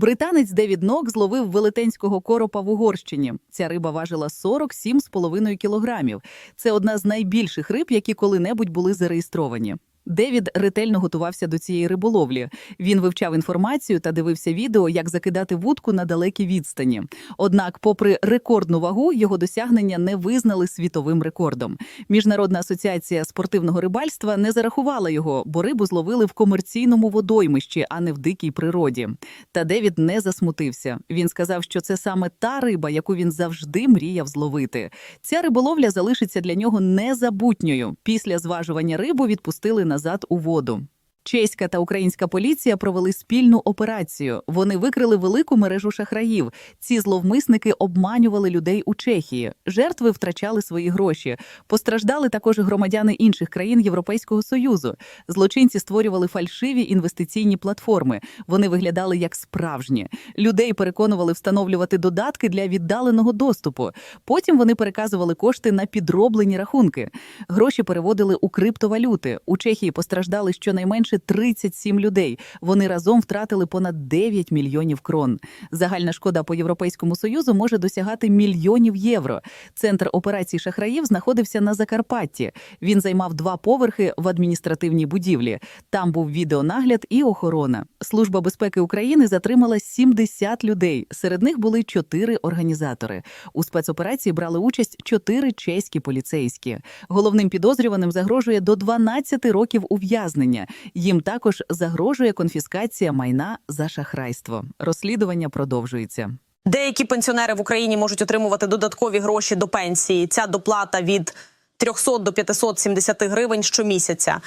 Британець Девід Нок зловив велетенського коропа в Угорщині. Ця риба важила 47,5 кілограмів. Це одна з найбільших риб, які коли-небудь були зареєстровані. Девід ретельно готувався до цієї риболовлі. Він вивчав інформацію та дивився відео, як закидати вудку на далекій відстані. Однак, попри рекордну вагу, його досягнення не визнали світовим рекордом. Міжнародна асоціація спортивного рибальства не зарахувала його, бо рибу зловили в комерційному водоймищі, а не в дикій природі. Та Девід не засмутився. Він сказав, що це саме та риба, яку він завжди мріяв зловити. Ця риболовля залишиться для нього незабутньою. Після зважування рибу відпустили назад у воду. Чеська та українська поліція провели спільну операцію. Вони викрили велику мережу шахраїв. Ці зловмисники обманювали людей у Чехії. Жертви втрачали свої гроші. Постраждали також громадяни інших країн Європейського союзу. Злочинці створювали фальшиві інвестиційні платформи. Вони виглядали як справжні. Людей переконували встановлювати додатки для віддаленого доступу. Потім вони переказували кошти на підроблені рахунки. Гроші переводили у криптовалюти. У Чехії постраждали щонайменше 37 людей. Вони разом втратили понад 9 мільйонів крон. Загальна шкода по Європейському союзу може досягати мільйонів євро. Центр операцій шахраїв знаходився на Закарпатті. Він займав два поверхи в адміністративній будівлі. Там був відеонагляд і охорона. Служба безпеки України затримала 70 людей. Серед них були чотири організатори. У спецоперації брали участь чотири чеські поліцейські. Головним підозрюваним загрожує до 12 років ув'язнення. Їм також загрожує конфіскація майна за шахрайство. Розслідування продовжується. Деякі пенсіонери в Україні можуть отримувати додаткові гроші до пенсії. Ця доплата від 300 до 570 гривень щомісяця.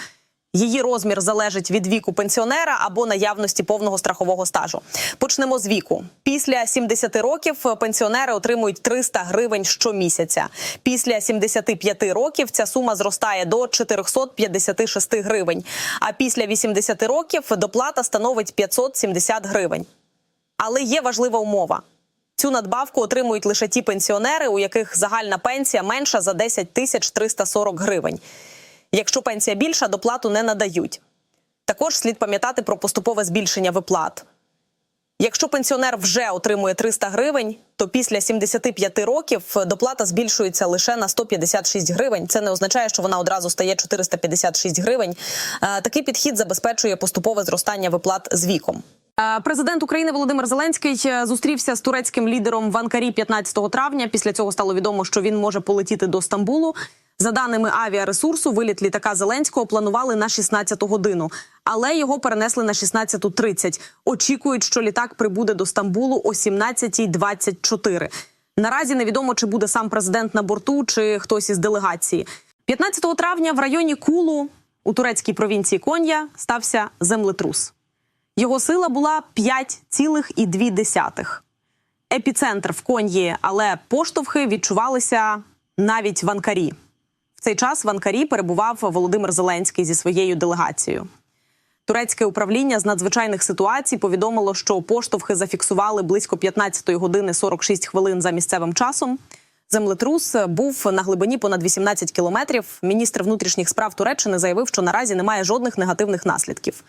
Її розмір залежить від віку пенсіонера або наявності повного страхового стажу. Почнемо з віку. Після 70 років пенсіонери отримують 300 гривень щомісяця. Після 75 років ця сума зростає до 456 гривень. А після 80 років доплата становить 570 гривень. Але є важлива умова. Цю надбавку отримують лише ті пенсіонери, у яких загальна пенсія менша за 10 тисяч 340 гривень. Якщо пенсія більша, доплату не надають. Також слід пам'ятати про поступове збільшення виплат. Якщо пенсіонер вже отримує 300 гривень, то після 75 років доплата збільшується лише на 156 гривень. Це не означає, що вона одразу стає 456 гривень. Е, Такий підхід забезпечує поступове зростання виплат з віком. Е, Президент України Володимир Зеленський е, зустрівся з турецьким лідером в Анкарі 15 травня. Після цього стало відомо, що він може полетіти до Стамбулу. За даними авіаресурсу, виліт літака Зеленського планували на 16 годину, але його перенесли на 16.30. Очікують, що літак прибуде до Стамбулу о 17.24. Наразі невідомо, чи буде сам президент на борту, чи хтось із делегації. 15 травня в районі Кулу у турецькій провінції Кон'я стався землетрус. Його сила була 5,2. Епіцентр в Кон'ї, але поштовхи відчувалися навіть в Анкарі. Цей час в Анкарі перебував Володимир Зеленський зі своєю делегацією. Турецьке управління з надзвичайних ситуацій повідомило, що поштовхи зафіксували близько 15 години 46 хвилин за місцевим часом. Землетрус був на глибині понад 18 кілометрів. Міністр внутрішніх справ Туреччини заявив, що наразі немає жодних негативних наслідків.